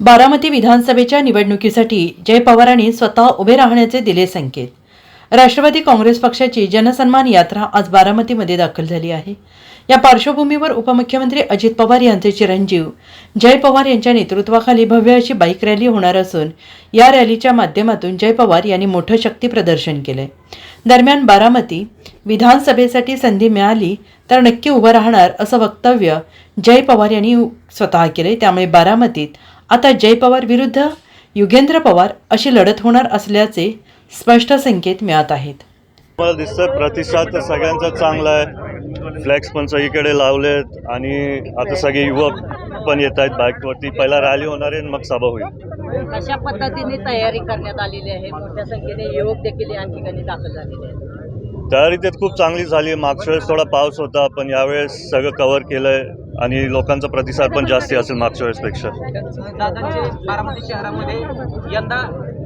बारामती विधानसभेच्या निवडणुकीसाठी जय पवारांनी स्वतः उभे राहण्याचे दिले संकेत. राष्ट्रवादी काँग्रेस पक्षाची जनसन्मान यात्रा आज बारामतीमध्ये दाखल झाली आहे. या पार्श्वभूमीवर उपमुख्यमंत्री अजित पवार यांचे चिरंजीव जय पवार यांच्या नेतृत्वाखाली भव्य अशी बाईक रॅली होणार असून या रॅलीच्या माध्यमातून जय पवार यांनी मोठं शक्ती प्रदर्शन केलंय. दरम्यान बारामती विधानसभेसाठी संधी मिळाली तर नक्की उभं राहणार असं वक्तव्य जय पवार यांनी स्वतः केले त्यामुळे बारामतीत आता जय पवार विरुद्ध युगेंद्र पवार अशी लढत होणार असल्याचे स्पष्ट संकेत मिळत आहेत. मला दिसतं प्रतिसाद तर सगळ्यांचा चांगला आहे. फ्लॅक्स पण सगळीकडे लावलेत आणि आता सगळे युवक पण येत आहेत बाईकवरती. पहिला रॅली होणार आहे आणि मग सभा होईल. अशा पद्धतीने तयारी करण्यात आलेली आहे? मोठ्या संख्येने युवक देखील या ठिकाणी दाखल झालेले आहेत. तयारी त्यात खूप चांगली झाली मागच्या वेळेस थोडा पाऊस होता पण यावेळेस सगळं कव्हर केलं आहे आणि लोकांचा प्रतिसाद पण जास्ती असेल मागच्या वेळेसपेक्षा. दादांचे बारामती शहरामध्ये यंदा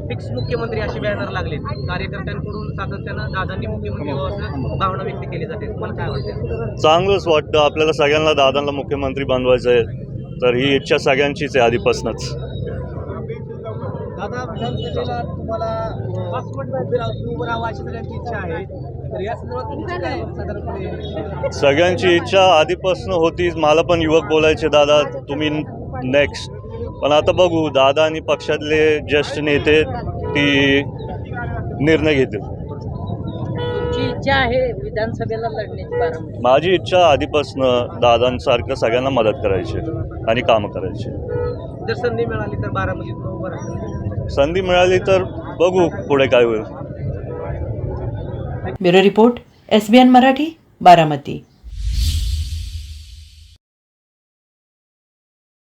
फिक्स मुख्यमंत्री असे बॅनर लागले. कार्यकर्त्यांकडून सातत्यानं दादांनी मुख्यमंत्री व्हावं भावना व्यक्त केली जाते. तुम्हाला काय वाटतं? चांगलंच वाटतं. आपल्याला सगळ्यांना दादांना मुख्यमंत्री बनवायचं आहे. तर ही इच्छा सगळ्यांचीच आहे आधीपासूनच. दादा विधानसभेला तुम्हाला उभे राहून उभं राहावं अशी सगळ्यांची इच्छा आहे. तर या संदर्भात तुमची काय साधारणपणे सगळ्यांची इच्छा आधीपासून होतीच. मला पण युवक बोलायचे दादा तुम्ही नेक्स्ट पण आता बघू दादा आणि पक्षातले ज्येष्ठ नेते ती निर्णय घेतील. तुमची इच्छा आहे विधानसभेला लढण्याची बारामती? माझी इच्छा आधीपासून दादांसारखं सगळ्यांना मदत करायची आणि कामं करायची. जर संधी मिळाली तर बारामतीत उभं राहतील संधी मिळाली तर बघू पुढे काय होईल. Bureau report S B N Marathi Baramati.